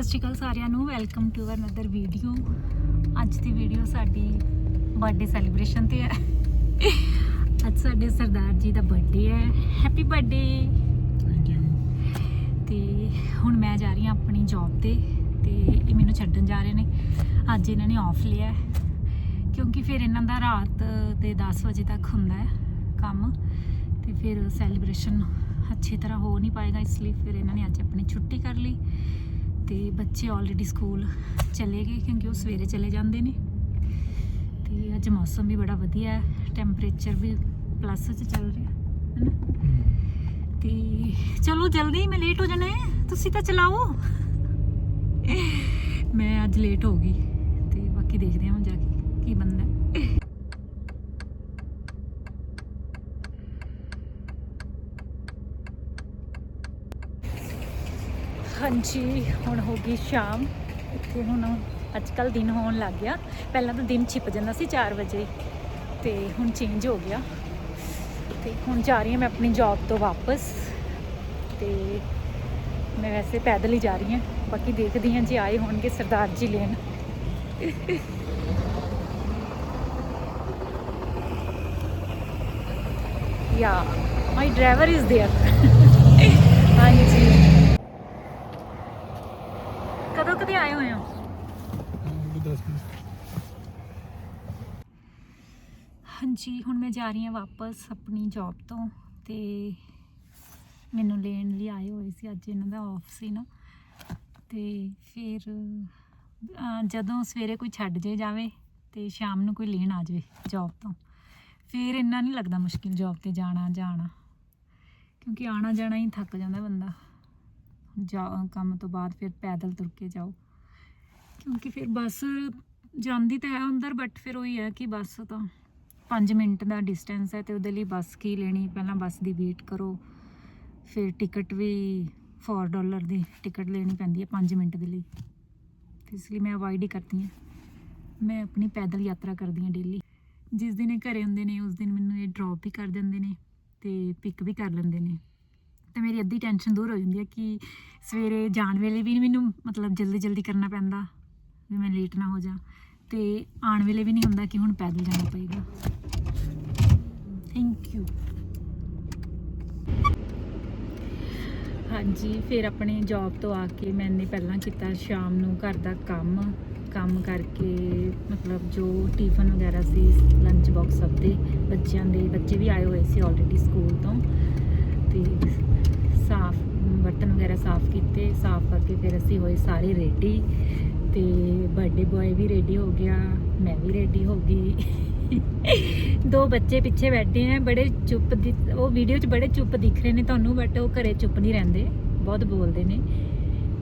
ਸਤਿ ਸ਼੍ਰੀ ਅਕਾਲ ਸਾਰਿਆਂ ਨੂੰ ਵੈਲਕਮ ਟੂ ਅਨਦਰ ਵੀਡੀਓ ਅੱਜ ਦੀ ਵੀਡੀਓ ਸਾਡੀ ਬਰਥਡੇ ਸੈਲੀਬ੍ਰੇਸ਼ਨ ਤੇ ਹੈ। ਅੱਜ ਸਾਡੇ ਸਰਦਾਰ ਜੀ ਦਾ ਬਰਥਡੇ ਹੈ। ਹੈਪੀ ਬਰਥਡੇ ਥੈਂਕ ਯੂ ਤੇ ਹੁਣ ਮੈਂ ਜਾ ਰਹੀ ਹਾਂ ਆਪਣੀ ਜੌਬ ਤੇ ਤੇ ਇਹ ਮੈਨੂੰ ਛੱਡਣ ਜਾ ਰਹੇ ਨੇ। ਅੱਜ ਇਹਨਾਂ ਨੇ ਆਫ ਲਿਆ ਹੈ ਕਿਉਂਕਿ ਫਿਰ ਇਹਨਾਂ ਦਾ ਰਾਤ ਦੇ 10 ਵਜੇ ਤੱਕ ਹੁੰਦਾ ਹੈ ਕੰਮ। ਤੇ ਫਿਰ ਸੈਲੀਬ੍ਰੇਸ਼ਨ ਅੱਛੀ ਤਰ੍ਹਾਂ ਹੋ ਨਹੀਂ ਪਾਏਗਾ ਇਸ ਲਈ ਫਿਰ ਇਹਨਾਂ ਨੇ ਅੱਜ ਆਪਣੀ ਛੁੱਟੀ ਕਰ ਲਈ। ਤੇ ਬੱਚੇ ਆਲਰੇਡੀ ਸਕੂਲ ਚਲੇ ਗਏ ਕਿਉਂਕਿ ਉਹ ਸਵੇਰੇ ਚਲੇ ਜਾਂਦੇ ਨੇ। ਤੇ ਅੱਜ ਮੌਸਮ ਵੀ ਬੜਾ ਵਧੀਆ ਹੈ ਟੈਂਪਰੇਚਰ ਵੀ ਪਲੱਸ 'ਚ ਚੱਲ ਰਿਹਾ ਹੈ ਨਾ? ਤੇ ਚਲੋ ਜਲਦੀ ਮੈਂ ਲੇਟ ਹੋ ਜਾਣਾ ਹੈ ਤੁਸੀਂ ਤਾਂ ਚਲਾਓ। ਮੈਂ ਅੱਜ ਲੇਟ ਹੋ ਗਈ ਤੇ ਬਾਕੀ ਦੇਖਦੇ ਹਾਂ ਹੁਣ ਜਾ ਕੇ ਕੀ ਬੰਦਾ ਹਾਂਜੀ ਹੁਣ ਹੋ ਗਈ ਸ਼ਾਮ ਇੱਥੇ ਹੁਣ ਅੱਜ ਕੱਲ ਦਿਨ ਹੋਣ ਲੱਗ ਗਿਆ ਪਹਿਲਾਂ ਤਾਂ ਦਿਨ ਛਿਪ ਜਾਂਦਾ ਸੀ 4 ਵਜੇ ਤੇ ਹੁਣ ਚੇਂਜ ਹੋ ਗਿਆ ਤੇ ਹੁਣ ਜਾ ਰਹੀ ਹਾਂ ਮੈਂ ਆਪਣੀ ਜੌਬ ਤੋਂ ਵਾਪਸ ਤੇ ਮੈਂ ਵੈਸੇ ਪੈਦਲ ਹੀ ਜਾ ਰਹੀ ਹਾਂ ਬਾਕੀ ਦੇਖਦੀ ਹਾਂ ਜੇ ਆਏ ਹੋਣਗੇ ਸਰਦਾਰ ਜੀ ਲੈਣ ਯਾ ਮਾਈ ਡਰਾਈਵਰ ਇਜ਼ देयर ਹਾਂਜੀ ਕਦੋਂ ਆਏ ਹੋਏ ਹੋ ਉਹ 10 ਮਿੰਟ ਹਾਂਜੀ, ਹੁਣ ਮੈਂ ਜਾ ਰਹੀ ਹਾਂ ਵਾਪਸ ਆਪਣੀ ਜੌਬ ਤੋਂ ਤੇ ਮੈਨੂੰ ਲੈਣ ਲਈ ਆਏ ਹੋਏ ਸੀ, ਅੱਜ ਇਹਨਾਂ ਦਾ ਆਫ ਸੀ ਨਾ। ਤੇ ਫਿਰ ਜਦੋਂ ਸਵੇਰੇ ਕੋਈ ਛੱਡ ਜੇ ਜਾਵੇ ਤੇ ਸ਼ਾਮ ਨੂੰ ਕੋਈ ਲੈਣ ਆ ਜਾਵੇ ਜੌਬ ਤੋਂ, ਫਿਰ ਇੰਨਾ ਨਹੀਂ ਲੱਗਦਾ ਮੁਸ਼ਕਿਲ ਜੌਬ ਤੇ ਜਾਣਾ ਜਾਣਾ ਕਿਉਂਕਿ ਆਣਾ ਜਾਣਾ ਹੀ ਥੱਕ ਜਾਂਦਾ ਬੰਦਾ। ਜਾ ਕੰਮ ਤੋਂ ਬਾਅਦ ਫਿਰ ਪੈਦਲ ਤੁਰ ਕੇ ਜਾਓ। ਕਿਉਂਕਿ ਫਿਰ ਬੱਸ ਜਾਂਦੀ ਤਾਂ ਹੈ ਅੰਦਰ ਬਟ ਫਿਰ ਉਹੀ ਹੈ ਕਿ ਬੱਸ ਤਾਂ 5 ਮਿੰਟ ਦਾ ਡਿਸਟੈਂਸ ਹੈ ਤੇ ਉਹਦੇ ਲਈ ਬੱਸ ਕੀ ਲੈਣੀ? ਪਹਿਲਾਂ ਬੱਸ ਦੀ ਵੇਟ ਕਰੋ। ਫਿਰ ਟਿਕਟ ਵੀ 4 ਡਾਲਰ ਦੀ ਟਿਕਟ ਲੈਣੀ ਪੈਂਦੀ ਹੈ 5 ਮਿੰਟ ਦੇ ਲਈ। ਤੇ ਇਸ ਲਈ ਮੈਂ ਅਵਾਇਡ ਹੀ ਕਰਦੀ ਹਾਂ। ਮੈਂ ਆਪਣੀ ਪੈਦਲ ਯਾਤਰਾ ਕਰਦੀ ਹਾਂ ਡੇਲੀ ਜਿਸ ਦਿਨ ਇਹ ਘਰੇ ਹੁੰਦੇ ਨੇ, ਉਸ ਦਿਨ ਮੈਨੂੰ ਇਹ ਡ੍ਰੌਪ ਵੀ ਕਰ ਦਿੰਦੇ ਨੇ ਤੇ ਪਿਕ ਵੀ ਕਰ ਲੈਂਦੇ ਨੇ। ਤੇ ਮੇਰੀ ਅੱਧੀ ਟੈਨਸ਼ਨ ਦੂਰ ਹੋ ਜਾਂਦੀ ਹੈ ਕਿ ਸਵੇਰੇ ਜਾਣ ਵੇਲੇ ਵੀ ਮੈਨੂੰ ਮਤਲਬ ਜਲਦੀ ਜਲਦੀ ਕਰਨਾ ਪੈਂਦਾ, ਵੀ ਮੈਂ ਲੇਟ ਨਾ ਹੋ ਜਾ। ਤੇ ਆਉਣ ਵੇਲੇ ਵੀ ਨਹੀਂ ਹੁੰਦਾ ਕਿ ਹੁਣ ਪੈਦਲ ਜਾਣਾ ਪਏਗਾ। ਥੈਂਕ ਯੂ ਹਾਂਜੀ, ਫਿਰ ਆਪਣੇ ਜੌਬ ਤੋਂ ਆ ਕੇ ਮੈਨੇ ਪਹਿਲਾਂ ਕੀਤਾ, ਸ਼ਾਮ ਨੂੰ ਘਰ ਦਾ ਕੰਮ ਕੰਮ ਕਰਕੇ ਮਤਲਬ ਜੋ ਟਿਫਨ ਵਗੈਰਾ ਸੀ ਲੰਚ ਬਾਕਸ ਸਭ ਦੇ ਬੱਚਿਆਂ ਦੇ, ਬੱਚੇ ਵੀ ਆਏ ਹੋਏ ਸੀ ਆਲਰੇਡੀ ਸਕੂਲ ਤੋਂ। ਤੇ ਸਾਫ਼, ਬਰਤਨ ਵਗੈਰਾ ਸਾਫ਼ ਕੀਤੇ, ਸਾਫ਼ ਕਰਕੇ ਫਿਰ ਅਸੀਂ ਹੋਏ ਸਾਰੇ ਰੈਡੀ ਤੇ ਬਰਥਡੇ ਬॉय ਵੀ ਰੈਡੀ ਹੋ ਗਿਆ, ਮੈਂ ਵੀ ਰੈਡੀ ਹੋ ਗਈ। ਦੋ ਬੱਚੇ ਪਿੱਛੇ ਬੈਠੇ ਆ, ਬੜੇ ਚੁੱਪ ਦਿ- ਉਹ ਵੀਡੀਓ 'ਚ ਬੜੇ ਚੁੱਪ ਦਿਖ ਰਹੇ ਨੇ ਤੁਹਾਨੂੰ ਬਟ ਉਹ ਘਰੇ ਚੁੱਪ ਨਹੀਂ ਰਹਿੰਦੇ, ਬਹੁਤ ਬੋਲਦੇ ਨੇ।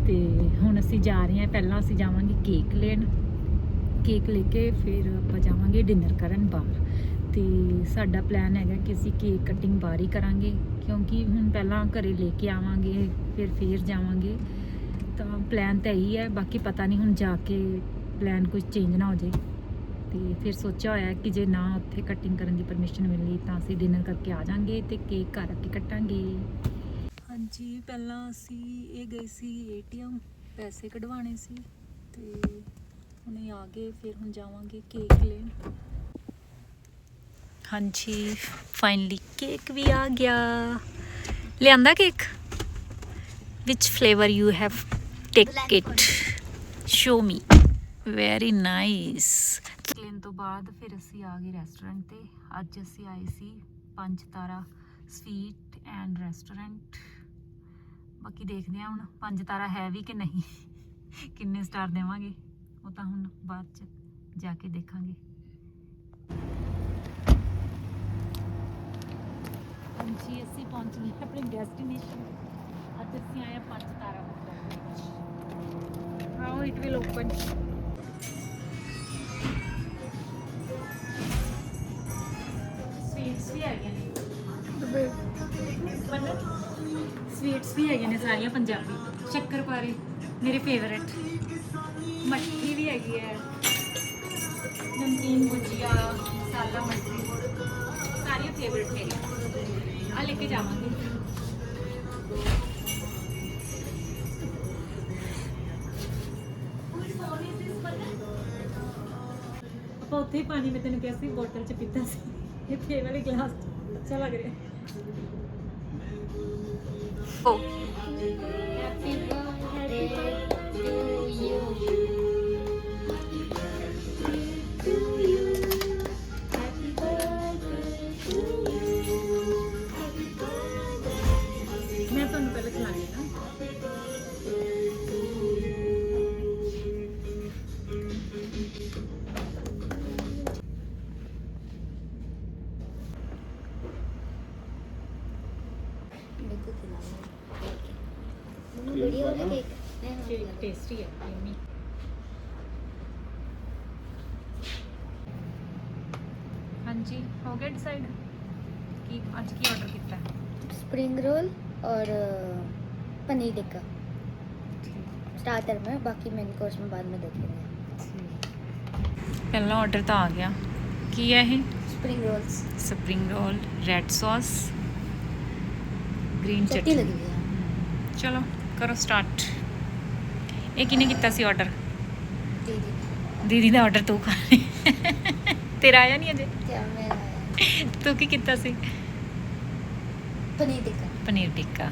ਤੇ ਹੁਣ ਅਸੀਂ ਜਾ ਰਹੇ ਹਾਂ, ਪਹਿਲਾਂ ਅਸੀਂ ਜਾਵਾਂਗੇ ਕੇਕ ਲੈਣ। ਕੇਕ ਲੈ ਕੇ ਫਿਰ ਆਪਾਂ ਜਾਵਾਂਗੇ ਡਿਨਰ ਕਰਨ ਬਾਹਰ। ਤੇ ਸਾਡਾ ਪਲਾਨ ਹੈਗਾ ਕਿ ਅਸੀਂ ਕੇਕ ਕਟਿੰਗ ਬਾਹਰ ਹੀ ਕਰਾਂਗੇ, ਕਿਉਂਕਿ ਹੁਣ ਪਹਿਲਾਂ ਘਰੇ ਲੈ ਕੇ ਆਵਾਂਗੇ, ਫਿਰ ਫੇਰ ਜਾਵਾਂਗੇ। ਤਾਂ ਪਲਾਨ ਤਾਂ ਇਹੀ ਹੈ, ਬਾਕੀ ਪਤਾ ਨਹੀਂ ਹੁਣ ਜਾ ਕੇ ਪਲਾਨ ਕੁਝ ਚੇਂਜ ਨਾ ਹੋ ਜੇ ਤੇ ਫਿਰ ਸੋਚਿਆ ਹੋਇਆ ਕਿ ਜੇ ਨਾ ਉੱਥੇ ਕਟਿੰਗ ਕਰਨ ਦੀ ਪਰਮਿਸ਼ਨ ਮਿਲੀ ਤਾਂ ਅਸੀਂ ਡਿਨਰ ਕਰਕੇ ਆ ਜਾਾਂਗੇ ਤੇ ਕੇਕ ਘਰ ਆ ਕੇ ਕੱਟਾਂਗੇ। ਹਾਂਜੀ, ਪਹਿਲਾਂ ਅਸੀਂ ਇਹ ਗਏ ਸੀ ਏਟੀਐਮ ਪੈਸੇ ਕਢਵਾਣੇ ਸੀ ਤੇ ਹੁਣੇ ਆ ਗਏ, ਫਿਰ ਹੁਣ ਜਾਵਾਂਗੇ ਕੇਕ ਲੈਣ। ਹਾਂਜੀ ਫਾਈਨਲੀ ਕੇਕ ਵੀ ਆ ਗਿਆ। ਲਿਆਂਦਾ cake which flavor you have? Take Black it. show me. Very nice. ਲੈਣ ਤੋਂ ਬਾਅਦ ਫਿਰ ਅਸੀਂ ਆ ਗਏ ਰੈਸਟੋਰੈਂਟ ਤੇ। ਅੱਜ ਅਸੀਂ ਆਏ ਸੀ ਪੰਜ ਤਾਰਾ ਸਵੀਟ ਐਂਡ ਰੈਸਟੋਰੈਂਟ ਬਾਕੀ ਦੇਖਦੇ ਹਾਂ ਹੁਣ ਪੰਜ ਤਾਰਾ ਹੈ ਵੀ ਕਿ ਨਹੀਂ। ਕਿੰਨੇ ਸਟਾਰ ਦੇਵਾਂਗੇ। ਉਹ ਤਾਂ ਹੁਣ ਬਾਅਦ ਚ ਜਾ ਕੇ ਦੇਖਾਂਗੇ। ਹਾਂਜੀ ਅਸੀਂ ਪਹੁੰਚ ਗਏ ਆਪਣੇ ਡੈਸਟੀਨੇਸ਼ਨ ਅੱਜ ਅਸੀਂ ਆਏ ਹਾਂ ਪੰਜ ਤਾਰਾ ਹੋਟਲ ਵਿੱਚ how it will open sweets ਵੀ ਹੈਗੇ ਨੇ ਮਤਲਬ ਸਵੀਟਸ ਵੀ ਹੈਗੇ ਨੇ ਸਾਰੀਆਂ ਪੰਜਾਬੀ ਸ਼ੱਕਰਪਾਰੇ ਮੇਰੇ ਫੇਵਰਟ ਮੱਠੀ ਵੀ ਹੈਗੀ ਹੈ ਨਮਕੀਨ ਗੁਜੀਆ ਮਸਾਲਾ ਮੱਠੀ ਸਾਰੀਆਂ ਫੇਵਰਟ ਮੇਰੀਆਂ लेके जावे पानी मैं तेन क्या बोतल च पीता से? फिर वाले गिलास अच्छा लग रहा है। स्प्रिंग रोल और पनीर टिक्का। स्टार्टर में बाकी मेन कोर्स में बाद में देखेंगे। पहला ऑर्डर तो आ गया। की है spring rolls spring roll red sauce green chutney चलो। ਕਰੋ ਸਟਾਰਟ ਇਹ ਕਿਨੇ ਕੀਤਾ ਸੀ ਆਰਡਰ ਦੀਦੀ। ਦੀਦੀ ਦਾ ਆਰਡਰ ਤੂੰ ਕਰ ਤੇਰਾ ਆਇਆ ਨਹੀਂ ਅਜੇ? ਤੂੰ ਕੀ ਕੀਤਾ ਸੀ? ਪਨੀਰ ਟਿੱਕਾ। ਪਨੀਰ ਟਿੱਕਾ।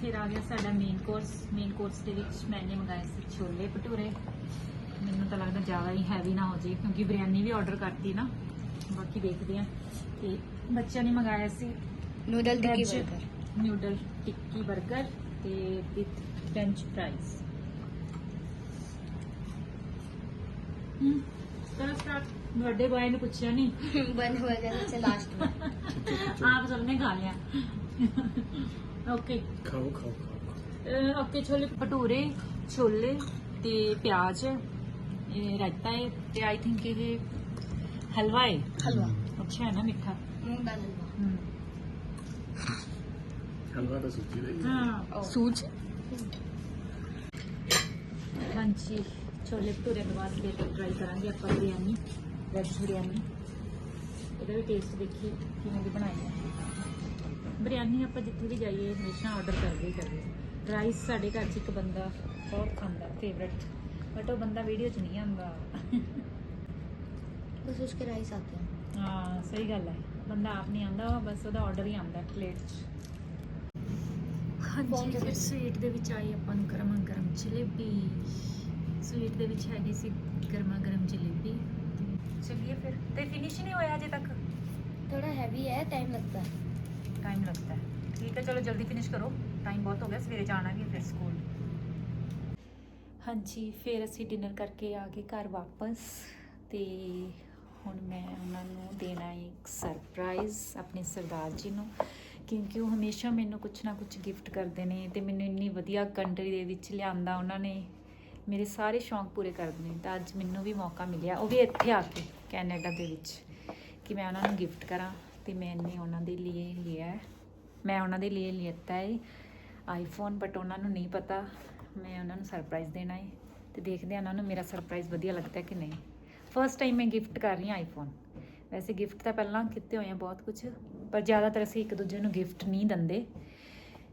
ਫਿਰ ਆ ਗਿਆ ਸਾਡਾ ਮੇਨ ਕੋਰਸ ਮੇਨ ਕੋਰਸ ਦੇ ਵਿੱਚ ਮੈਨੇ ਮੰਗਾਏ ਸੀ ਛੋਲੇ ਭਟੂਰੇ। ਮੈਨੂੰ ਤਾਂ ਲੱਗਦਾ ਜ਼ਿਆਦਾ ਹੀ ਹੈਵੀ ਨਾ ਹੋ ਜੇ ਕਿਉਂਕਿ ਬਿਰਿਆਨੀ ਵੀ ਆਰਡਰ ਕਰਤੀ ਨਾ। ਬਾਕੀ ਦੇਖਦੇ ਆ ਤੇ ਬੱਚਿਆਂ ਨੇ ਮੰਗਾਇਆ ਸੀ noodle tikki burger noodle tikki 버ਗਰ ਤੇ ਵਿਦ ਫ੍ਰੈਂਚ ਫ੍ਰਾਈਜ਼ ਹਮ ਚਲੋ ਸਟਾਰਟ। ਵੱਡੇ ਬਾਈ ਨੇ ਪੁੱਛਿਆ ਨਹੀਂ बंद हुआ जैसे लास्ट में आप सबने खा लिया ਓਕੇ। ਛੋਲੇ ਭਟੂਰੇ ਛੋਲੇ ਤੇ ਪਿਆਜ਼ ਇਹ ਰਾਇਤਾ ਹੈ ਤੇ ਆਈ ਥਿੰਕ ਇਹ ਹਲਵਾ ਹੈ। ਹਲਵਾ। ਅੱਛਾ ਹੈ ਨਾ ਮਿੱਠਾ। ਮੂੰਗ ਦਾ ਹਲਵਾ। ਹਮ, ਹਲਵਾ ਹਾਂ ਸੂਜ। ਛੋਲੇ ਭਟੂਰੇ ਤੋਂ ਬਾਅਦ ਟਰਾਈ ਕਰਾਂਗੇ ਆਪਾਂ ਬਿਰਿਆਨੀ ਵੈਜ ਬਿਰਿਆਨੀ ਇਹਦਾ ਵੀ ਟੇਸਟ ਦੇਖੀ ਕਿਵੇਂ ਦੀ ਬਣਾਈ ਹੈ। ਬਿਰਿਆਨੀ ਆਪਾਂ ਜਿੱਥੇ ਵੀ ਜਾਈਏ ਹਮੇਸ਼ਾ ਆਰਡਰ ਕਰਦੇ ਹੀ ਕਰਦੇ ਰਾਈਸ ਸਾਡੇ ਘਰ 'ਚ ਇੱਕ ਬੰਦਾ ਬਹੁਤ ਖਾਂਦਾ ਫੇਵਰਟ ਬਟ ਉਹ ਬੰਦਾ ਵੀਡੀਓ 'ਚ ਨਹੀਂ ਆਉਂਦਾ बस उसके राइस आते हैं ਹਾਂ ਸਹੀ ਗੱਲ ਹੈ ਬੰਦਾ ਆਪ ਨਹੀਂ ਆਉਂਦਾ ਬਸ ਉਹਦਾ ਆਰਡਰ ਹੀ ਆਉਂਦਾ ਪਲੇਟ 'ਚ ਹਾਂਜੀ ਫਿਰ ਸਵੀਟ ਦੇ ਵਿੱਚ ਆਈ ਆਪਾਂ ਨੂੰ ਗਰਮਾ ਗਰਮ ਜਲੇਬੀ ਸਵੀਟ ਦੇ ਵਿੱਚ ਹੈਗੀ ਸੀ ਗਰਮਾ ਗਰਮ ਜਲੇਬੀ ਚਲਿਏ ਫਿਰ ਤੇ ਫਿਨਿਸ਼ ਨਹੀਂ ਹੋਇਆ ਅਜੇ ਤੱਕ थोड़ा हैवी है टाइम लगता है ਟਾਈਮ ਲੱਗਦਾ ਹੈ। ਠੀਕ ਹੈ, ਚਲੋ ਜਲਦੀ ਫਿਨਿਸ਼ ਕਰੋ। ਟਾਈਮ ਬਹੁਤ ਹੋ ਗਿਆ, ਸਵੇਰੇ ਜਾਣਾ ਵੀ ਹੈ ਫਿਰ ਸਕੂਲ ਹਾਂਜੀ, ਫਿਰ ਅਸੀਂ ਡਿਨਰ ਕਰਕੇ ਆ ਗਏ ਘਰ ਵਾਪਸ ਤੇ ਹੁਣ ਮੈਂ ਉਹਨਾਂ ਨੂੰ ਦੇਣਾ ਹੈ ਇੱਕ ਸਰਪ੍ਰਾਈਜ਼ ਆਪਣੇ ਸਰਦਾਰ ਜੀ ਨੂੰ, ਕਿਉਂਕਿ ਉਹ ਹਮੇਸ਼ਾ ਮੈਨੂੰ ਕੁਝ ਨਾ ਕੁਝ ਗਿਫਟ ਕਰਦੇ ਨੇ ਤੇ ਮੈਨੂੰ ਇੰਨੀ ਵਧੀਆ ਕੰਟਰੀ ਦੇ ਵਿੱਚ ਲਿਆਂਦਾ ਉਹਨਾਂ ਨੇ। ਮੇਰੇ ਸਾਰੇ ਸ਼ੌਂਕ ਪੂਰੇ ਕਰਦੇ ਨੇ ਤਾਂ ਅੱਜ ਮੈਨੂੰ ਵੀ ਮੌਕਾ ਮਿਲਿਆ। ਉਹ ਵੀ ਇੱਥੇ ਆ ਕੇ ਕੈਨੇਡਾ ਦੇ ਵਿੱਚ ਕਿ ਮੈਂ ਉਹਨਾਂ ਨੂੰ ਗਿਫਟ ਕਰਾਂ। ਤੇ ਮੈਂਨੇ ਉਹਨਾਂ ਦੇ ਲਈ ਲਿਆ ਮੈਂ ਉਹਨਾਂ ਦੇ ਲਈ ਲਿੱਤਾ ਹੈ ਆਈਫੋਨ ਬਟ ਉਹਨਾਂ ਨੂੰ ਨਹੀਂ ਪਤਾ। ਮੈਂ ਉਹਨਾਂ ਨੂੰ ਸਰਪ੍ਰਾਈਜ਼ ਦੇਣਾ ਹੈ ਤੇ ਦੇਖਦੇ ਹਾਂ ਉਹਨਾਂ ਨੂੰ ਮੇਰਾ ਸਰਪ੍ਰਾਈਜ਼ ਵਧੀਆ ਲੱਗਦਾ ਕਿ ਨਹੀਂ। ਫਰਸਟ ਟਾਈਮ ਮੈਂ ਗਿਫਟ ਕਰ ਰਹੀ ਹਾਂ ਆਈਫੋਨ ਵੈਸੇ ਗਿਫਟ ਤਾਂ ਪਹਿਲਾਂ ਕੀਤੇ ਹੋਏ ਆ ਬਹੁਤ ਕੁਝ ਪਰ ਜ਼ਿਆਦਾਤਰ ਅਸੀਂ ਇੱਕ ਦੂਜੇ ਨੂੰ ਗਿਫਟ ਨਹੀਂ ਦਿੰਦੇ,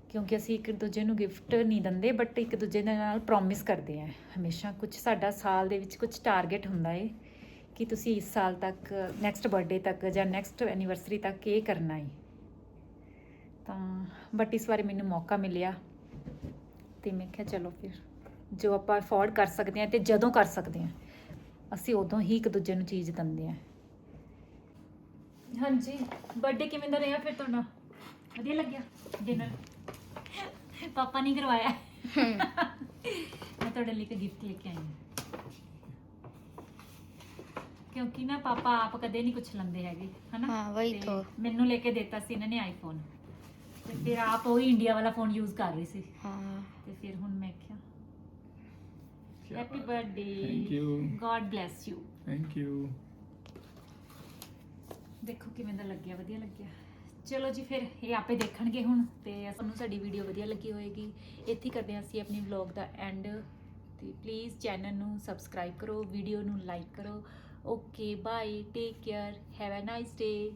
ਕਿਉਂਕਿ ਅਸੀਂ ਇੱਕ ਦੂਜੇ ਨੂੰ ਗਿਫਟ ਨਹੀਂ ਦਿੰਦੇ ਬਟ ਇੱਕ ਦੂਜੇ ਦੇ ਨਾਲ ਪ੍ਰੋਮਿਸ ਕਰਦੇ ਆ ਹਮੇਸ਼ਾ ਕੁਝ ਸਾਡਾ ਸਾਲ ਦੇ ਵਿੱਚ ਕੁਝ ਟਾਰਗੇਟ ਹੁੰਦਾ ਏ ਕਿ ਤੁਸੀਂ ਇਸ ਸਾਲ ਤੱਕ ਨੈਕਸਟ ਬਰਥਡੇ ਤੱਕ ਜਾਂ ਨੈਕਸਟ ਐਨੀਵਰਸਰੀ ਤੱਕ ਇਹ ਕਰਨਾ ਏ ਤਾਂ ਬਟ ਇਸ ਵਾਰ ਮੈਨੂੰ ਮੌਕਾ ਮਿਲਿਆ ਤੇ ਮੈਂ ਕਿਹਾ ਚਲੋ ਫਿਰ ਜੋ ਆਪਾਂ ਅਫੋਰਡ ਕਰ ਸਕਦੇ ਹਾਂ ਤੇ ਜਦੋਂ ਕਰ ਸਕਦੇ ਹਾਂ ਅਸੀਂ ਉਦੋਂ ਹੀ ਇੱਕ ਦੂਜੇ ਨੂੰ ਚੀਜ਼ ਦਿੰਦੇ ਹਾਂ। ਹਾਂਜੀ ਬਰਥਡੇ ਕਿਵੇਂ ਦਾ ਰਿਹਾ ਫਿਰ ਤੁਹਾਡਾ? ਵਧੀਆ ਲੱਗਿਆ? ਡਿਨਰ ਪਾਪਾ ਨਹੀਂ ਕਰਵਾਇਆ। ਮੈਂ ਤੁਹਾਡੇ ਲਈ ਇੱਕ ਗਿਫਟ ਲੈ ਕੇ ਆਈ ਹਾਂ। ਕਿਉਂਕਿ ਨਾ ਪਾਪਾ ਆਪ ਕਦੇ ਨਹੀਂ ਕੁਝ ਲੰਦੇ ਹੈਗੇ ਹਨਾ? ਹਾਂ, ਵਹੀ ਤੇ। ਮੈਨੂੰ ਲੈ ਕੇ ਦਿੱਤਾ ਸੀ ਇਹਨਾਂ ਨੇ ਆਈਫੋਨ ਤੇ ਫਿਰ ਆਪ ਉਹ ਇੰਡੀਆ ਵਾਲਾ ਫੋਨ ਯੂਜ਼ ਕਰ ਰਹੀ ਸੀ। हाँ ਤੇ ਫਿਰ ਹੁਣ ਮੈਂ ਕਿਹਾ ਹੈਪੀ ਹੈ। Birthday Thank you. God bless you thank you ਦੇਖੋ ਕਿਵੇਂ ਦਾ ਲੱਗਿਆ ਵਧੀਆ ਲੱਗਿਆ। ਚਲੋ ਜੀ ਫਿਰ ਇਹ ਆਪੇ ਦੇਖਣਗੇ ਹੁਣ ਤੇ ਤੁਹਾਨੂੰ ਸਾਡੀ ਵੀਡੀਓ ਵਧੀਆ ਲੱਗੀ ਹੋਏਗੀ। ਇੱਥੇ ਕਰਦੇ ਹਾਂ ਅਸੀਂ ਆਪਣੀ ਵਲੌਗ ਦਾ ਐਂਡ ਤੇ ਪਲੀਜ਼ ਚੈਨਲ ਨੂੰ ਸਬਸਕ੍ਰਾਈਬ ਕਰੋ ਵੀਡੀਓ ਨੂੰ ਲਾਈਕ ਕਰੋ। Okay, bye. Take care. Have a nice day.